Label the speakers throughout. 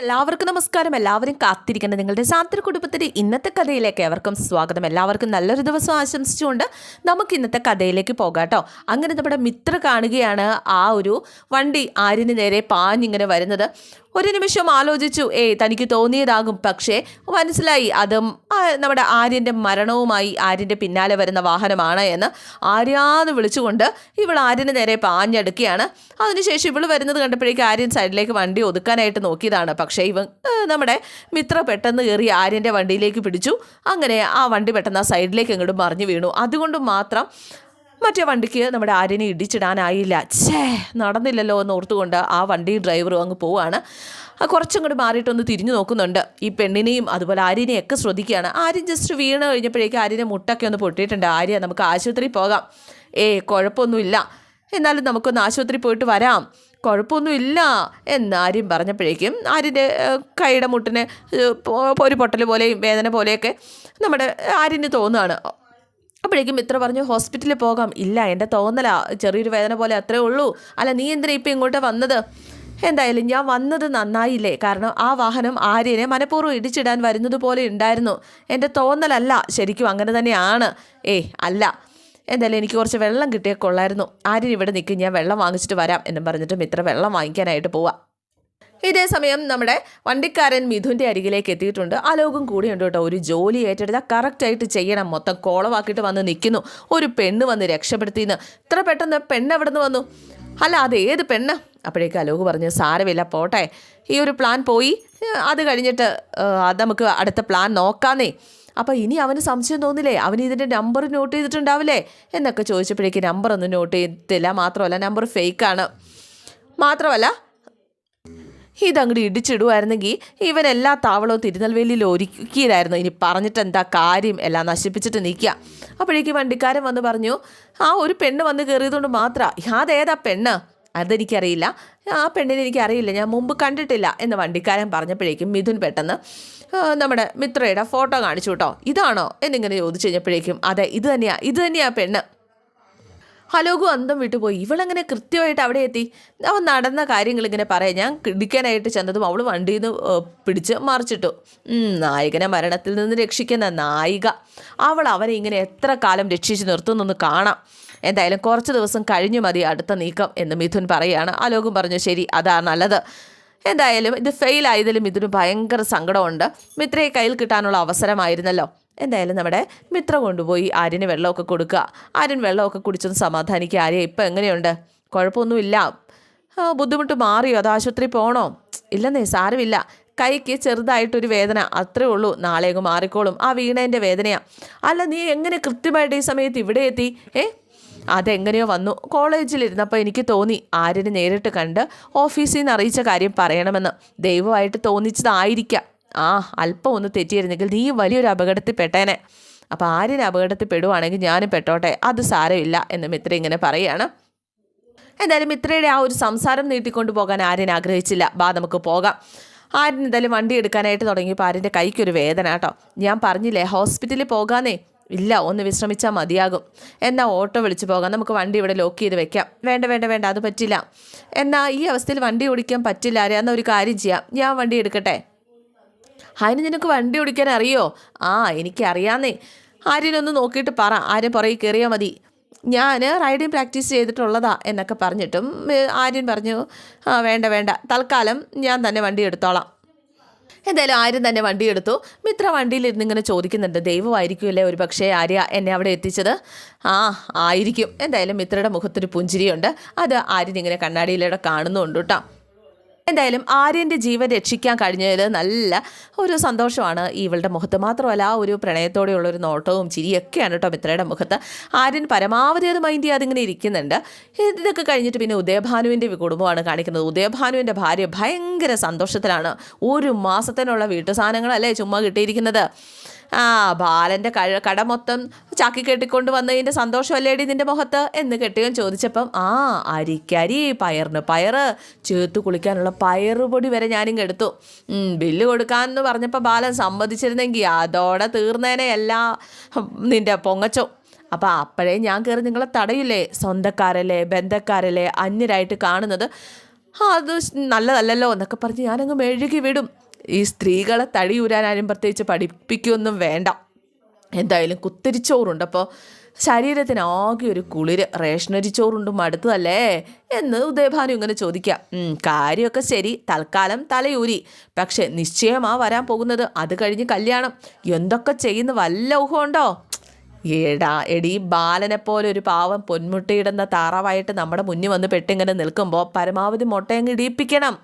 Speaker 1: എല്ലാവർക്കും നമസ്കാരം. എല്ലാവരും കാത്തിരിക്കുന്ന. നിങ്ങളുടെ സാന്ത്ര കുടുംബത്തിന്റെ ഇന്നത്തെ കഥയിലേക്ക് എവർക്കും സ്വാഗതം. എല്ലാവർക്കും നല്ലൊരു ദിവസം ആശംസിച്ചുകൊണ്ട് നമുക്ക് ഇന്നത്തെ കഥയിലേക്ക് പോകാം കേട്ടോ അങ്ങനെ നമ്മുടെ മിത്ര കാണുകയാണ് ആ ഒരു വണ്ടി ആരിന് നേരെ പാഞ്ഞിങ്ങനെ വരുന്നത്. ഒരു നിമിഷം ആലോചിച്ചു ഏയ് തനിക്ക് തോന്നിയതാകും. പക്ഷേ മനസ്സിലായി അതും നമ്മുടെ ആര്യന്റെ മരണവുമായി ആര്യന്റെ പിന്നാലെ വരുന്ന വാഹനമാണ് എന്ന് ആര്യാന്ന് വിളിച്ചുകൊണ്ട് ഇവൾ ആര്യന് നേരെ പാഞ്ഞെടുക്കുകയാണ്. അതിനുശേഷം ഇവൾ വരുന്നത് കണ്ടപ്പോഴേക്കും ആര്യൻ സൈഡിലേക്ക് വണ്ടി ഒതുക്കാനായിട്ട് നോക്കിയതാണ്. പക്ഷേ ഇവൻ നമ്മുടെ മിത്ര പെട്ടെന്ന് കയറി ആര്യന്റെ വണ്ടിയിലേക്ക് പിടിച്ചു. അങ്ങനെ ആ വണ്ടി പെട്ടെന്ന് ആ സൈഡിലേക്ക് അങ്ങോട്ട് മറിഞ്ഞു വീണു. അതുകൊണ്ട് മാത്രം മറ്റേ വണ്ടിക്ക് നമ്മുടെ ആര്യനെ ഇടിച്ചിടാനായില്ല. ഛേ നടന്നില്ലല്ലോ എന്ന് ഓർത്തുകൊണ്ട് ആ വണ്ടി ഡ്രൈവറും അങ്ങ് പോവാണ്. ആ കുറച്ചും കൂടി മാറിയിട്ടൊന്ന് തിരിഞ്ഞു നോക്കുന്നുണ്ട്. ഈ പെണ്ണിനെയും അതുപോലെ ആര്യനെയും ഒക്കെ ശ്രദ്ധിക്കുകയാണ്. ആര്യൻ ജസ്റ്റ് വീണ് കഴിഞ്ഞപ്പോഴേക്കും ആര്യനെ മുട്ടൊക്കെ ഒന്ന് പൊട്ടിയിട്ടുണ്ട്. ആര്യ നമുക്ക് ആശുപത്രിയിൽ പോകാം. ഏ കുഴപ്പമൊന്നുമില്ല. എന്നാലും നമുക്കൊന്ന് ആശുപത്രി പോയിട്ട് വരാം. കുഴപ്പമൊന്നുമില്ല എന്ന് ആര്യം പറഞ്ഞപ്പോഴേക്കും ആര്യന്റെ കൈയുടെ മുട്ടിന് ഒരു പൊട്ടൽ പോലെയും വേദന പോലെയൊക്കെ നമ്മുടെ ആര്യന് തോന്നുകയാണ്. അപ്പോഴേക്കും മിത്ര പറഞ്ഞു ഹോസ്പിറ്റലിൽ പോകാം. ഇല്ല എന്റെ തോന്നലാ. ചെറിയൊരു വേദന പോലെ അത്രേ ഉള്ളൂ. അല്ല നീ എന്തിനാ ഇപ്പം ഇങ്ങോട്ട് വന്നത്? എന്തായാലും ഞാൻ വന്നത് നന്നായില്ലേ. കാരണം ആ വാഹനം ആര്യനെ മനഃപൂർവം ഇടിച്ചിടാൻ വരുന്നത് പോലെ ഉണ്ടായിരുന്നു. എന്റെ തോന്നലല്ല. ശരിക്കും അങ്ങനെ തന്നെയാണ്. ഏയ് അല്ല. എന്തായാലും എനിക്ക് കുറച്ച് വെള്ളം കിട്ടിയാൽ കൊള്ളായിരുന്നു. ആര്യൻ ഇവിടെ നിൽക്കും. ഞാൻ വെള്ളം വാങ്ങിച്ചിട്ട് വരാം. എന്നും പറഞ്ഞിട്ട് മിത്ര വെള്ളം വാങ്ങിക്കാനായിട്ട് പോവാം. ഇതേ സമയം നമ്മുടെ വണ്ടിക്കാരൻ മിഥുന്റെ അരികിലേക്ക് എത്തിയിട്ടുണ്ട്. അലോകം കൂടിയുണ്ട് കേട്ടോ. ഒരു ജോലി ഏറ്റെടുത്താൽ കറക്റ്റായിട്ട് ചെയ്യണം. മൊത്തം കോളവാക്കിയിട്ട് വന്ന് നിൽക്കുന്നു. ഒരു പെണ്ണ് വന്ന് രക്ഷപ്പെടുത്തിയെന്ന്. ഇത്ര പെട്ടെന്ന് പെണ്ണ് എവിടെ നിന്ന് വന്നു? അല്ല അത് ഏത് പെണ്ണ്? അപ്പോഴേക്ക് അലോക് പറഞ്ഞു സാരമില്ല പോട്ടെ. ഈ ഒരു പ്ലാൻ പോയി. അത് കഴിഞ്ഞിട്ട് അത് നമുക്ക് അടുത്ത പ്ലാൻ നോക്കാന്നേ. അപ്പോൾ ഇനി അവന് സംശയം തോന്നില്ലേ? അവൻ ഇതിന്റെ നമ്പർ നോട്ട് ചെയ്തിട്ടുണ്ടാവില്ലേ? എന്നൊക്കെ ചോദിച്ചപ്പോഴേക്ക് നമ്പർ ഒന്നും നോട്ട് ചെയ്തില്ല മാത്രമല്ല നമ്പർ ഫേക്കാണ് മാത്രമല്ല ഇതങ്ങോട്ട് ഇടിച്ചിടുമായിരുന്നെങ്കിൽ ഇവൻ എല്ലാ താവളവും തിരുനെൽവേലിയിൽ ഒരുക്കിയതായിരുന്നു ഇനി പറഞ്ഞിട്ട് എന്താ കാര്യം? എല്ലാം നശിപ്പിച്ചിട്ട് നിൽക്കുക അപ്പോഴേക്ക് വണ്ടിക്കാരൻ വന്ന് പറഞ്ഞു ആ ഒരു പെണ്ണ് വന്ന് കയറിയതുകൊണ്ട് മാത്രമാണ് അതേതാ പെണ്ണ്? അതെനിക്കറിയില്ല. ആ പെണ്ണിനെ എനിക്കറിയില്ല. ഞാൻ മുമ്പ് കണ്ടിട്ടില്ല. എന്ന് വണ്ടിക്കാരൻ പറഞ്ഞപ്പോഴേക്കും മിഥുൻ പെട്ടെന്ന് നമ്മുടെ മിത്രയുടെ ഫോട്ടോ കാണിച്ചു കേട്ടോ ഇതാണോ? എന്നിങ്ങനെ ചോദിച്ചു കഴിഞ്ഞപ്പോഴേക്കും അതെ ഇത് തന്നെയാണ് ഇത് തന്നെയാണ് പെണ്ണ്. ഹലോഗു അന്തം വിട്ടുപോയി. ഇവളെങ്ങനെ കൃത്യമായിട്ട് അവിടെ എത്തി? അവൻ നടന്ന കാര്യങ്ങൾ ഇങ്ങനെ പറയാം. ഞാൻ ഇടിക്കാനായിട്ട് ചെന്നതും അവൾ വണ്ടിയിൽ നിന്ന് പിടിച്ച് മറിച്ചിട്ടു. നായകനെ മരണത്തിൽ നിന്ന് രക്ഷിക്കുന്ന നായിക. അവൾ അവനെ ഇങ്ങനെ എത്ര കാലം രക്ഷിച്ച് നിർത്തുന്നൊന്ന് കാണാം. എന്തായാലും കുറച്ച് ദിവസം കഴിഞ്ഞു മതി അടുത്ത നീക്കം എന്ന് മിഥുൻ പറയുകയാണ്. അലോകും പറഞ്ഞു ശരി അതാ നല്ലത്. എന്തായാലും ഇത് ഫെയിൽ ആയതിലും ഇതിന് ഭയങ്കര സങ്കടമുണ്ട്. മിത്രയെ കയ്യിൽ കിട്ടാനുള്ള അവസരമായിരുന്നല്ലോ. എന്തായാലും നമ്മുടെ മിത്ര കൊണ്ടുപോയി ആര്യന് വെള്ളമൊക്കെ കൊടുക്കുക. ആര്യൻ വെള്ളമൊക്കെ കുടിച്ചൊന്ന് സമാധാനിക്കുക ആര്യ ഇപ്പം എങ്ങനെയുണ്ട്? കുഴപ്പമൊന്നുമില്ല. ബുദ്ധിമുട്ട് മാറിയോ? അത് ആശുപത്രി പോകണോ ഇല്ലെന്നേ സാരമില്ല. കൈക്ക് ചെറുതായിട്ടൊരു വേദന. അത്രേ ഉള്ളൂ. നാളെ അങ്ങ് മാറിക്കോളും. ആ വീണേന്റെ വേദനയാണ് അല്ല നീ എങ്ങനെ കൃത്യമായിട്ട് ഈ സമയത്ത് ഇവിടെ എത്തി? ഏ? അതെങ്ങനെയോ വന്നു. കോളേജിലിരുന്നപ്പോൾ എനിക്ക് തോന്നി. ആര്യനെ നേരിട്ട് കണ്ട് ഓഫീസിൽ നിന്ന് അറിയിച്ച കാര്യം പറയണമെന്ന്. ദൈവമായിട്ട് തോന്നിച്ചതായിരിക്കാം. ആ അല്പം ഒന്ന് തെറ്റിയിരുന്നെങ്കിൽ നീ വലിയൊരു അപകടത്തിൽ പെട്ടേനെ അപ്പോൾ ആര്യൻ അപകടത്തിൽ പെടുവാണെങ്കിൽ ഞാനും പെട്ടോട്ടെ. അത് സാരമില്ല എന്ന് മിത്ര ഇങ്ങനെ പറയുകയാണ്. എന്തായാലും മിത്രയുടെ ആ ഒരു സംസാരം നീട്ടിക്കൊണ്ടു പോകാൻ ആര്യൻ ആഗ്രഹിച്ചില്ല. ബാ നമുക്ക് പോകാം. ആര്യൻ എന്തായാലും വണ്ടി എടുക്കാനായിട്ട് തുടങ്ങിയപ്പോൾ ആര്യന്റെ കൈക്കൊരു വേദന കേട്ടോ. ഞാൻ പറഞ്ഞില്ലേ ഹോസ്പിറ്റലിൽ പോകാന്നേ. ഇല്ല ഒന്ന് വിശ്രമിച്ചാൽ മതിയാകും. എന്നാൽ ഓട്ടോ വിളിച്ചു പോകാം. നമുക്ക് വണ്ടി ഇവിടെ ലോക്ക് ചെയ്ത് വെക്കാം. വേണ്ട വേണ്ട വേണ്ട അത് പറ്റില്ല. എന്നാൽ ഈ അവസ്ഥയിൽ വണ്ടി ഓടിക്കാൻ പറ്റില്ല എന്നാൽ ഒരു കാര്യം ചെയ്യാം. ഞാൻ വണ്ടി എടുക്കട്ടെ? അതിന് നിനക്ക് വണ്ടി ഓടിക്കാൻ അറിയോ? ആ എനിക്കറിയാന്നേ. ആര്യനൊന്ന് നോക്കിയിട്ട് പറ. ആര്യൻ പുറകെ കയറിയാൽ മതി. ഞാൻ റൈഡിങ് പ്രാക്ടീസ് ചെയ്തിട്ടുള്ളതാ എന്നൊക്കെ പറഞ്ഞിട്ടും ആര്യൻ പറഞ്ഞു ആ വേണ്ട വേണ്ട. തൽക്കാലം ഞാൻ തന്നെ വണ്ടി എടുത്തോളാം. എന്തായാലും ആര്യൻ തന്നെ വണ്ടി എടുത്തു. മിത്ര വണ്ടിയിലിരുന്ന് ഇങ്ങനെ ചോദിക്കുന്നുണ്ട് ദൈവമായിരിക്കുമല്ലേ ഒരു പക്ഷേ ആര്യ എന്നെ അവിടെ എത്തിച്ചത്? ആ ആയിരിക്കും. എന്തായാലും മിത്രയുടെ മുഖത്തൊരു പുഞ്ചിരിയുണ്ട്. അത് ആര്യൻ ഇങ്ങനെ കണ്ണാടിയിലൂടെ കാണുന്നുണ്ട് കേട്ടോ. എന്തായാലും ആര്യന്റെ ജീവൻ രക്ഷിക്കാൻ കഴിഞ്ഞതിൽ നല്ല ഒരു സന്തോഷമാണ് ഇവളുടെ മുഖത്ത്. മാത്രമല്ല ആ ഒരു പ്രണയത്തോടെയുള്ള ഒരു നോട്ടവും ചിരിയൊക്കെയാണ് കേട്ടോ മിത്രയുടെ മുഖത്ത്. ആര്യൻ പരമാവധി അത് മൈൻഡ് ചെയ്യാതെ ഇങ്ങനെ ഇരിക്കുന്നുണ്ട്. ഇതൊക്കെ കഴിഞ്ഞിട്ട് പിന്നെ ഉദയഭാനുവിന്റെ കുടുംബമാണ് കാണിക്കുന്നത്. ഉദയഭാനുവിന്റെ ഭാര്യ ഭയങ്കര സന്തോഷത്തിലാണ്. ഒരു മാസത്തിനുള്ള വീട്ടു സാധനങ്ങളല്ലേ ചുമ്മാ കിട്ടിയിരിക്കുന്നത്. ആ ബാലന്റെ കഴ കട മൊത്തം ചാക്കി കെട്ടിക്കൊണ്ട് വന്നതിന്റെ സന്തോഷമല്ലേടി നിന്റെ മുഖത്ത്? എന്ന് കെട്ടിയവൻ ചോദിച്ചപ്പം ആ അരിക്കരി പയറിന് പയറ് ചേർത്ത് കുളിക്കാനുള്ള പയറുപൊടി വരെ ഞാനിങ്ങ് എടുത്തു. ബില്ല് കൊടുക്കാമെന്ന് പറഞ്ഞപ്പോൾ ബാലൻ സമ്മതിച്ചിരുന്നെങ്കിൽ അതോടെ തീർന്നേനെ എല്ലാ നിന്റെ പൊങ്ങച്ചോ അപ്പോൾ അപ്പോഴേ ഞാൻ കയറി നിങ്ങളെ തടയില്ലേ? സ്വന്തക്കാരല്ലേ ബന്ധക്കാരല്ലേ അന്യരായിട്ട് കാണുന്നത്? അത് നല്ലതല്ലല്ലോ എന്നൊക്കെ പറഞ്ഞ് ഞാനങ്ങ് മെഴുകി വിടും. ഈ സ്ത്രീകളെ തടി തടിയൂരാനും പ്രത്യേകിച്ച് പഠിപ്പിക്കുകയൊന്നും വേണ്ട. എന്തായാലും കുത്തിരിച്ചോറുണ്ട്. അപ്പോൾ ശരീരത്തിന് ആകെ ഒരു കുളിര് റേഷനരി ചോറുണ്ട് മടുത്തതല്ലേ? എന്ന് ഉദയഭാനു ഇങ്ങനെ ചോദിക്കാം. "ഉം, കാര്യമൊക്കെ ശരി തൽക്കാലം തലയൂരി. പക്ഷെ നിശ്ചയമാ വരാൻ പോകുന്നത് അത് കഴിഞ്ഞ് കല്യാണം. എന്തൊക്കെ ചെയ്യുന്ന വല്ല ഊഹമുണ്ടോ? എടാ എടി ബാലനെ പോലെ ഒരു പാവം പൊന്മുട്ടയിടുന്ന താറാവായിട്ട് നമ്മുടെ മുന്നിൽ വന്ന് പെട്ടിങ്ങനെ നിൽക്കുമ്പോൾ പരമാവധി മുട്ടയങ്ങ് ഇടിയിപ്പിക്കണം.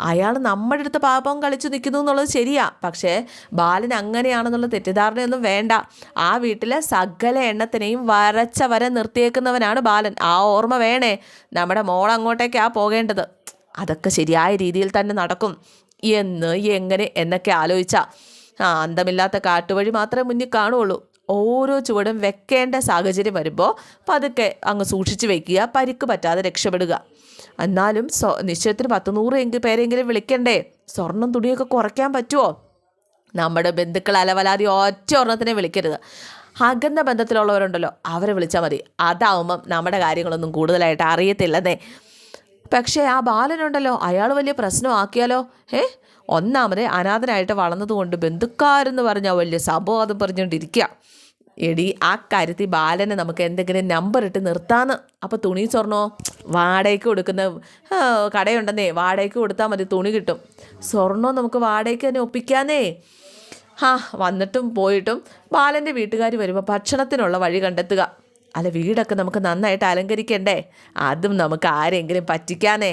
Speaker 1: അയാൾ നമ്മുടെ അടുത്ത് പാപം കളിച്ചു നിൽക്കുന്നു എന്നുള്ളത് ശരിയാ. പക്ഷേ ബാലൻ അങ്ങനെയാണെന്നുള്ള തെറ്റിദ്ധാരണയൊന്നും വേണ്ട. ആ വീട്ടിലെ സകല എണ്ണത്തിനെയും വരച്ച വര നിർത്തിയേക്കുന്നവനാണ് ബാലൻ. ആ ഓർമ്മ വേണേ. നമ്മുടെ മോൾ അങ്ങോട്ടേക്കാ പോകേണ്ടത്. അതൊക്കെ ശരിയായ രീതിയിൽ തന്നെ നടക്കും. എന്ന് എങ്ങനെ എന്നൊക്കെ ആലോചിച്ച. ആ അന്തമില്ലാത്ത കാട്ടുവഴി മാത്രമേ മുന്നിൽ കാണുള്ളൂ. ഓരോ ചുവടും വെക്കേണ്ട സാഹചര്യം വരുമ്പോൾ പതുക്കെ അങ്ങ് സൂക്ഷിച്ചു വെക്കുക പരിക്ക് പറ്റാതെ രക്ഷപ്പെടുക. എന്നാലും സ്വ നിശ്ചയത്തിന് പത്ത് നൂറ് എങ്കിൽ പേരെങ്കിലും വിളിക്കണ്ടേ? സ്വർണം തുണിയൊക്കെ കുറയ്ക്കാൻ പറ്റുമോ നമ്മുടെ ബന്ധുക്കൾ അലവലാതി ഒറ്റ ഒരെണ്ണത്തിനെ വിളിക്കരുത്. അകന്ന ബന്ധത്തിലുള്ളവരുണ്ടല്ലോ അവരെ വിളിച്ചാൽ മതി. അതാവുമ്പം നമ്മുടെ കാര്യങ്ങളൊന്നും കൂടുതലായിട്ട് അറിയത്തില്ലെന്നേ. പക്ഷേ ആ ബാലനുണ്ടല്ലോ അയാൾ വലിയ പ്രശ്നമാക്കിയാലോ? ഏ ഒന്നാമത് അനാഥനായിട്ട് വളർന്നതുകൊണ്ട് ബന്ധുക്കാരെന്ന് പറഞ്ഞാൽ വലിയ സംഭവം പറഞ്ഞുകൊണ്ടിരിക്കുക. എടി ആ കാര്യത്തിൽ ബാലനെ നമുക്ക് എന്തെങ്കിലും നമ്പർ ഇട്ട് നിർത്താന്ന്. അപ്പോൾ തുണി സ്വർണോ? വാടകയ്ക്ക് കൊടുക്കുന്ന കടയുണ്ടെന്നേ. വാടകയ്ക്ക് കൊടുത്താൽ മതി തുണി കിട്ടും. സ്വർണോ നമുക്ക് വാടകയ്ക്ക് തന്നെ ഒപ്പിക്കാന്നേ. ആ വന്നിട്ടും പോയിട്ടും ബാലന്റെ വീട്ടുകാർ വരുമ്പോൾ ഭക്ഷണത്തിനുള്ള വഴി കണ്ടെത്തുക. അല്ല വീടൊക്കെ നമുക്ക് നന്നായിട്ട് അലങ്കരിക്കണ്ടേ? അതും നമുക്ക് ആരെങ്കിലും പറ്റിക്കാനേ.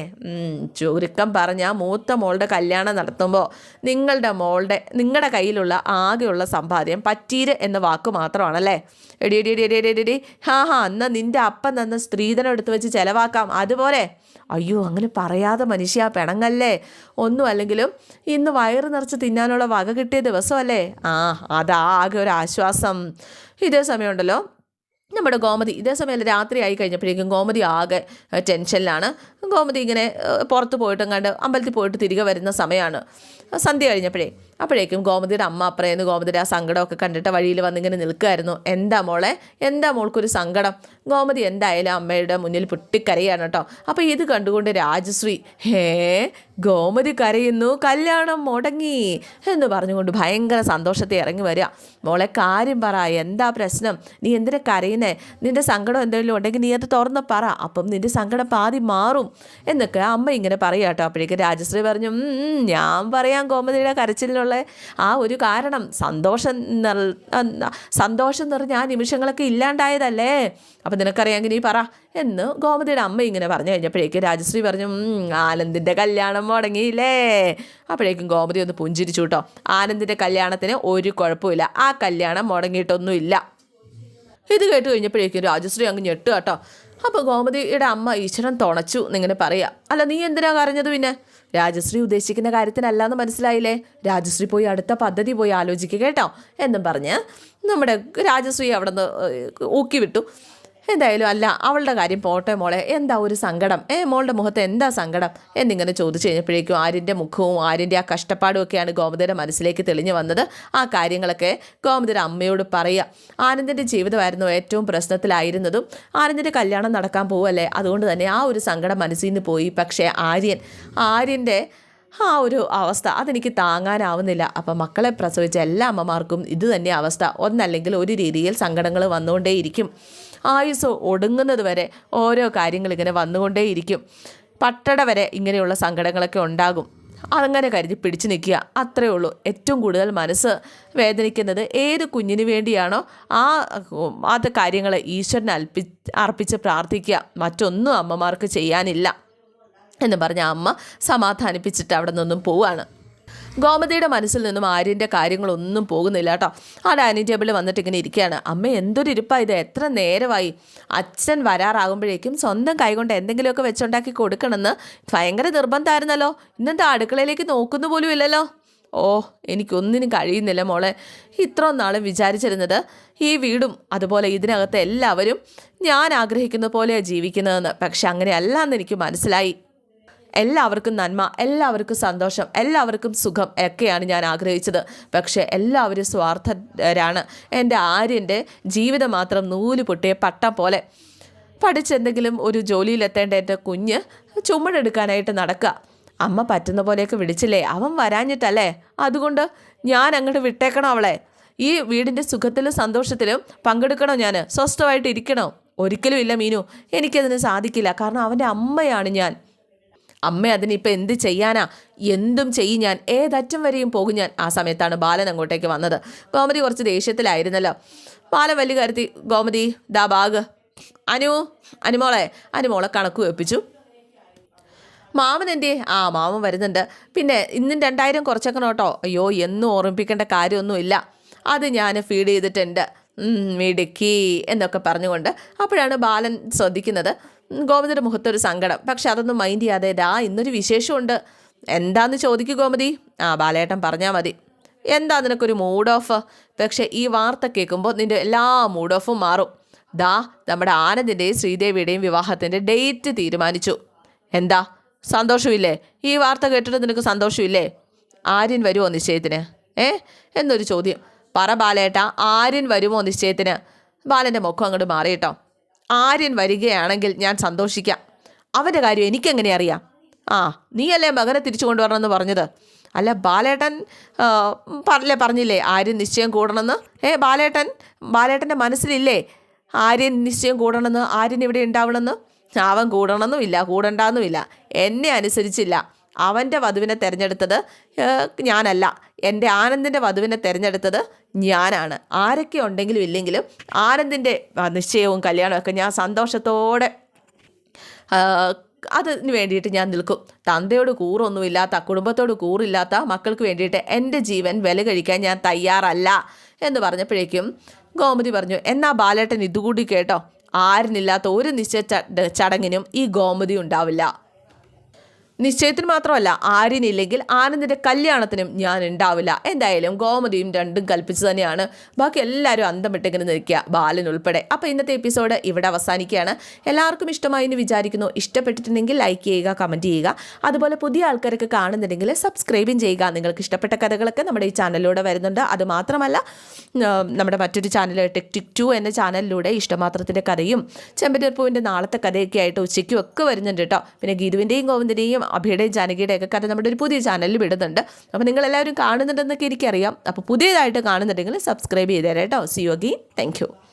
Speaker 1: ചുരുക്കം പറഞ്ഞാൽ മൂത്ത മോളുടെ കല്യാണം നടത്തുമ്പോൾ നിങ്ങളുടെ മോളുടെ നിങ്ങളുടെ കയ്യിലുള്ള ആകെയുള്ള സമ്പാദ്യം പറ്റീര് എന്ന വാക്ക് മാത്രമാണല്ലേ? എടി എടി എടി എടി എടി എടി, ഹാ ഹാ എന്നാൽ നിന്റെ അപ്പം തന്ന സ്ത്രീധനം എടുത്തു വെച്ച് ചിലവാക്കാം. അതുപോലെ. അയ്യോ അങ്ങനെ പറയാതെ മനുഷ്യ പിണങ്ങല്ലേ? ഒന്നും അല്ലെങ്കിലും ഇന്ന് വയറ് നിറച്ച് തിന്നാനുള്ള വക കിട്ടിയ ദിവസമല്ലേ? ആ അതാ ആകെ ഒരു ആശ്വാസം. ഇതേ സമയമുണ്ടല്ലോ. നമ്മുടെ ഗോമതി ഇതേ സമയം രാത്രി ആയി കഴിഞ്ഞപ്പോഴേക്കും ഗോമതി ആകെ ടെൻഷനിലാണ്. ഗോമതി ഇങ്ങനെ പുറത്ത് പോയിട്ടും കണ്ട് അമ്പലത്തിൽ പോയിട്ട് തിരികെ വരുന്ന സമയമാണ്. സന്ധ്യ കഴിഞ്ഞപ്പോഴേ അപ്പോഴേക്കും ഗോമതിയുടെ അമ്മ അപ്പറേന്ന് ഗോമതിയുടെ ആ സങ്കടമൊക്കെ കണ്ടിട്ട് വഴിയിൽ വന്നിങ്ങനെ നിൽക്കുമായിരുന്നു എന്താ മോളെ? എന്താ മോൾക്കൊരു സങ്കടം? ഗോമതി എന്തായാലും അമ്മയുടെ മുന്നിൽ പൊട്ടിക്കരയാണ് കേട്ടോ. അപ്പോൾ ഇത് കണ്ടുകൊണ്ട് രാജശ്രീ ഹേ ഗോമതി കരയുന്നു കല്യാണം മുടങ്ങി എന്ന് പറഞ്ഞുകൊണ്ട് ഭയങ്കര സന്തോഷത്തെ ഇറങ്ങി വരിക. മോളെ കാര്യം പറ എന്താ പ്രശ്നം? നീ എന്തിനാ കരയുന്നേ? നിന്റെ സങ്കടം എന്തെങ്കിലും ഉണ്ടെങ്കിൽ നീ അത് തുറന്ന് പറ. അപ്പം നിന്റെ സങ്കടം പാതി മാറും എന്നൊക്കെ അമ്മ ഇങ്ങനെ പറയാം കേട്ടോ. അപ്പോഴേക്ക് രാജശ്രീ പറഞ്ഞു "ഉം, ഉം, ഞാൻ പറയാം ഗോമതിയുടെ കരച്ചിലുള്ള ആ ഒരു കാരണം. സന്തോഷം സന്തോഷം നിറഞ്ഞ ആ നിമിഷങ്ങളൊക്കെ ഇല്ലാണ്ടായതല്ലേ. അപ്പം നിനക്കറിയാമെങ്കിൽ നീ പറ എന്ന് ഗോമതിയുടെ അമ്മ ഇങ്ങനെ പറഞ്ഞു കഴിഞ്ഞപ്പോഴേക്കും രാജശ്രീ പറഞ്ഞു "ഉം, ആനന്ദിന്റെ കല്യാണം മുടങ്ങിയില്ലേ? അപ്പോഴേക്കും ഗോമതി ഒന്ന് പുഞ്ചിരിച്ചു കേട്ടോ. ആനന്ദിന്റെ കല്യാണത്തിന് ഒരു കുഴപ്പമില്ല. ആ കല്യാണം മുടങ്ങിയിട്ടൊന്നുമില്ല. ഇത് കേട്ട് കഴിഞ്ഞപ്പോഴേക്കും രാജശ്രീ അങ്ങ് ഞെട്ടു കേട്ടോ. അപ്പോൾ ഗോമതിയുടെ അമ്മ ഈശ്വരൻ തുണച്ചു എന്നിങ്ങനെ പറയാം അല്ല നീ എന്തിനാ കരഞ്ഞത് പിന്നെ? രാജശ്രീ ഉദ്ദേശിക്കുന്ന കാര്യത്തിനല്ല എന്ന് മനസ്സിലായില്ലേ? രാജശ്രീ പോയി അടുത്ത പദ്ധതി പോയി ആലോചിക്കുക കേട്ടോ. എന്നും പറഞ്ഞ് നമ്മുടെ രാജശ്രീ അവിടെ നിന്ന് ഊക്കി വിട്ടു എന്തായാലും അല്ല അവളുടെ കാര്യം പോട്ടെ മോളെ. എന്താ ഒരു സങ്കടം? ഏ മോളുടെ മുഖത്ത് എന്താ സങ്കടം? എന്നിങ്ങനെ ചോദിച്ചു കഴിഞ്ഞപ്പോഴേക്കും ആര്യന്റെ മുഖവും ആര്യന്റെ ആ കഷ്ടപ്പാടും ഒക്കെയാണ് ഗോമതിയുടെ മനസ്സിലേക്ക് തെളിഞ്ഞു വന്നത്. ആ കാര്യങ്ങളൊക്കെ ഗോമതിയുടെ അമ്മയോട് പറയുക. ആനന്ദിന്റെ ജീവിതമായിരുന്നു ഏറ്റവും പ്രശ്നത്തിലായിരുന്നതും ആനന്ദിന്റെ കല്യാണം നടക്കാൻ പോവല്ലേ അതുകൊണ്ട് തന്നെ ആ ഒരു സങ്കടം മനസ്സിൽ നിന്ന് പോയി. പക്ഷേ ആര്യൻ ആര്യന്റെ ആ ഒരു അവസ്ഥ അതെനിക്ക് താങ്ങാനാവുന്നില്ല. അപ്പം മക്കളെ പ്രസവിച്ച എല്ലാ അമ്മമാർക്കും ഇതുതന്നെ അവസ്ഥ. ഒന്നല്ലെങ്കിൽ ഒരു രീതിയിൽ സങ്കടങ്ങൾ വന്നുകൊണ്ടേയിരിക്കും. ആയുസ് ഒടുങ്ങുന്നത് വരെ ഓരോ കാര്യങ്ങൾ ഇങ്ങനെ വന്നുകൊണ്ടേയിരിക്കും. പട്ടട വരെ ഇങ്ങനെയുള്ള സങ്കടങ്ങളൊക്കെ ഉണ്ടാകും. അങ്ങനെ കരുതി പിടിച്ചു നിൽക്കുക. അത്രയേ ഉള്ളൂ. ഏറ്റവും കൂടുതൽ മനസ്സ് വേദനിക്കുന്നത് ഏത് കുഞ്ഞിന് വേണ്ടിയാണോ ആ അത് കാര്യങ്ങൾ ഈശ്വരനെ അൽപ്പി അർപ്പിച്ച് പ്രാർത്ഥിക്കുക. മറ്റൊന്നും അമ്മമാർക്ക് ചെയ്യാനില്ല എന്ന് പറഞ്ഞ അമ്മ സമാധാനിപ്പിച്ചിട്ട് അവിടെ നിന്നും പോവുകയാണ് ഗോമതിയുടെ മനസ്സിൽ നിന്നും ആര്യന്റെ കാര്യങ്ങളൊന്നും പോകുന്നില്ല കേട്ടോ. ആ ഡൈനിങ് ടേബിളിൽ വന്നിട്ട് ഇങ്ങനെ ഇരിക്കുകയാണ്. അമ്മ എന്തൊരു ഇരിപ്പാ ഇത്? എത്ര നേരമായി? അച്ഛൻ വരാറാകുമ്പോഴേക്കും സ്വന്തം കൈകൊണ്ട് എന്തെങ്കിലുമൊക്കെ വെച്ചുണ്ടാക്കി കൊടുക്കണമെന്ന് ഭയങ്കര നിർബന്ധമായിരുന്നല്ലോ. ഇന്നെന്താ അടുക്കളയിലേക്ക് നോക്കുന്നു പോലും ഇല്ലല്ലോ. ഓ എനിക്കൊന്നിനും കഴിയുന്നില്ല മോളെ. ഇത്രയും നാളും വിചാരിച്ചിരുന്നത് ഈ വീടും അതുപോലെ ഇതിനകത്ത് എല്ലാവരും ഞാൻ ആഗ്രഹിക്കുന്ന പോലെയാണ് ജീവിക്കുന്നതെന്ന്. പക്ഷെ അങ്ങനെയല്ല എന്ന് എനിക്ക് മനസ്സിലായി. എല്ലാവർക്കും നന്മ എല്ലാവർക്കും സന്തോഷം എല്ലാവർക്കും സുഖം ഒക്കെയാണ് ഞാൻ ആഗ്രഹിച്ചത്. പക്ഷേ എല്ലാവരും സ്വാർത്ഥരാണ്. എന്റെ ആര്യന്റെ ജീവിതം മാത്രം നൂൽ പൊട്ടിയ പട്ടം പോലെ. പഠിച്ചെന്തെങ്കിലും ഒരു ജോലിയിലെത്തേണ്ട എന്റെ കുഞ്ഞ് ചുമടെടുക്കാനായിട്ട് നടക്കുക. അമ്മ പറ്റുന്ന പോലെയൊക്കെ വിളിച്ചില്ലേ? അവൻ വരാഞ്ഞിട്ടല്ലേ? അതുകൊണ്ട് ഞാൻ അങ്ങോട്ട് വിട്ടേക്കണോ അവളെ. ഈ വീടിന്റെ സുഖത്തിലും സന്തോഷത്തിലും പങ്കെടുക്കണോ ഞാൻ? സ്വസ്ഥമായിട്ട് ഇരിക്കണോ? ഒരിക്കലും ഇല്ല മീനു. എനിക്കതിന് സാധിക്കില്ല. കാരണം അവന്റെ അമ്മയാണ് ഞാൻ. അമ്മ അതിനിപ്പോൾ എന്ത് ചെയ്യാനാ? എന്തും ചെയ്യും ഞാൻ. ഏതറ്റം വരെയും പോകും ഞാൻ. ആ സമയത്താണ് ബാലൻ അങ്ങോട്ടേക്ക് വന്നത്. ഗോമതി കുറച്ച് ദേഷ്യത്തിലായിരുന്നല്ലോ. ബാലൻ വലിയ കരുത്തി ഗോമതി ദാ ബാഗ്. അനു അനുമോളെ അനുമോളെ കണക്ക് വെപ്പിച്ചു. മാമൻ എന്റെ ആ മാമൻ വരുന്നുണ്ട്. പിന്നെ ഇന്നും രണ്ടായിരം കുറച്ചേക്കണം കേട്ടോ. അയ്യോ എന്നും ഓർമ്മിപ്പിക്കേണ്ട കാര്യമൊന്നുമില്ല. അത് ഞാൻ ഫീഡ് ചെയ്തിട്ടുണ്ട്. മിടുക്കി എന്നൊക്കെ പറഞ്ഞുകൊണ്ട് അപ്പോഴാണ് ബാലൻ ശ്രദ്ധിക്കുന്നത്. ഗോമതിയുടെ മുഖത്തൊരു സങ്കടം. പക്ഷെ അതൊന്നും മൈൻഡ് ചെയ്യാതെ ദാ ഇന്നൊരു വിശേഷമുണ്ട്. എന്താന്ന് ചോദിക്കൂ ഗോമതി? ആ ബാലേട്ടൻ പറഞ്ഞാൽ മതി. എന്താ നിനക്കൊരു മൂഡ് ഓഫ് പക്ഷെ ഈ വാർത്ത കേൾക്കുമ്പോൾ നിന്റെ എല്ലാ മൂഡ് ഓഫും മാറും. ദാ നമ്മുടെ ആനന്ദിന്റെയും ശ്രീദേവിയുടെയും വിവാഹത്തിന്റെ ഡേറ്റ് തീരുമാനിച്ചു. എന്താ? സന്തോഷമില്ലേ? ഈ വാർത്ത കേട്ടിട്ട് നിനക്ക് സന്തോഷമില്ലേ? ആര്യൻ വരുമോ നിശ്ചയത്തിന്? ഏ? എന്നൊരു ചോദ്യം. പറ ബാലേട്ട ആര്യൻ വരുമോ നിശ്ചയത്തിന്? ബാലന്റെ മുഖം അങ്ങോട്ട് മാറിയിട്ടോ ആര്യൻ വരികയാണെങ്കിൽ ഞാൻ സന്തോഷിക്കാം. അവന്റെ കാര്യം എനിക്കെങ്ങനെ അറിയാം? ആ നീയല്ലേ മകനെ തിരിച്ചു കൊണ്ടുവരണമെന്ന് പറഞ്ഞത്? അല്ല ബാലേട്ടൻ പറഞ്ഞ പറഞ്ഞില്ലേ ആര്യൻ നിശ്ചയം കൂടണമെന്ന്? ഏ ബാലേട്ടൻ ബാലേട്ടന്റെ മനസ്സിലില്ലേ? ആര്യൻ നിശ്ചയം കൂടണമെന്ന് ആര്യൻ ഇവിടെ ഉണ്ടാവണമെന്ന്? അവൻ കൂടണമെന്നുമില്ല കൂടണ്ടെന്നുമില്ല. എന്നെ അനുസരിച്ചില്ല. അവന്റെ വധുവിനെ തിരഞ്ഞെടുത്തത് ഞാനല്ല. എന്റെ ആനന്ദിന്റെ വധുവിനെ തിരഞ്ഞെടുത്തത് ഞാനാണ്. ആരൊക്കെ ഉണ്ടെങ്കിലും ഇല്ലെങ്കിലും ആനന്ദിന്റെ നിശ്ചയവും കല്യാണവും ഒക്കെ ഞാൻ സന്തോഷത്തോടെ അതിന് വേണ്ടിയിട്ട് ഞാൻ നിൽക്കും. തന്തയോട് കൂറൊന്നുമില്ലാത്ത കുടുംബത്തോട് കൂറില്ലാത്ത മക്കൾക്ക് വേണ്ടിയിട്ട് എന്റെ ജീവൻ വില കഴിക്കാൻ ഞാൻ തയ്യാറല്ല എന്ന് പറഞ്ഞപ്പോഴേക്കും ഗോമതി പറഞ്ഞു എന്നാ ബാലേട്ടൻ ഇതുകൂടി കേട്ടോ. ആരിനില്ലാത്ത ഒരു നിശ്ചയ ചടങ്ങിനും ഈ ഗോമതി ഉണ്ടാവില്ല. നിശ്ചയത്തിന് മാത്രമല്ല ആര്യനില്ലെങ്കിൽ ആനന്ദിന്റെ കല്യാണത്തിനും ഞാൻ ഉണ്ടാവില്ല. എന്തായാലും ഗോമതിയും രണ്ടും കൽപ്പിച്ചു തന്നെയാണ്. ബാക്കി എല്ലാവരും അന്തം വിട്ടിങ്ങനെ നിൽക്കുക ബാലൻ ഉൾപ്പെടെ. അപ്പോൾ ഇന്നത്തെ എപ്പിസോഡ് ഇവിടെ അവസാനിക്കുകയാണ്. എല്ലാവർക്കും ഇഷ്ടമായി എന്ന് വിചാരിക്കുന്നു. ഇഷ്ടപ്പെട്ടിട്ടുണ്ടെങ്കിൽ ലൈക്ക് ചെയ്യുക കമന്റ് ചെയ്യുക. അതുപോലെ പുതിയ ആൾക്കാരൊക്കെ കാണുന്നുണ്ടെങ്കിൽ സബ്സ്ക്രൈബും ചെയ്യുക. നിങ്ങൾക്ക് ഇഷ്ടപ്പെട്ട കഥകളൊക്കെ നമ്മുടെ ഈ ചാനലിലൂടെ വരുന്നുണ്ട്. അത് മാത്രമല്ല നമ്മുടെ മറ്റൊരു ചാനൽ ടെക് ടിക് ടു എന്ന ചാനലിലൂടെ ഇഷ്ടമാത്രത്തിന്റെ കഥയും ചെമ്പരപ്പൂവിന്റെ നാളത്തെ കഥയൊക്കെ ആയിട്ട് ഉച്ചയ്ക്കും ഒക്കെ വരുന്നുണ്ട് കേട്ടോ. പിന്നെ ഗീതുവിന്റെയും ഗോവിന്ദന്റെയും അഭിയുടെയും ജാനകിയുടെയും ഒക്കെ കഥ നമ്മുടെ ഒരു പുതിയ ചാനലിൽ വിടുന്നുണ്ട്. അപ്പോൾ നിങ്ങൾ എല്ലാവരും കാണുന്നുണ്ടെന്നൊക്കെ എനിക്കറിയാം. അപ്പോൾ പുതിയതായിട്ട് കാണുന്നുണ്ടെങ്കിൽ സബ്സ്ക്രൈബ് ചെയ്തേരാം കേട്ടോ സി യോഗി താങ്ക്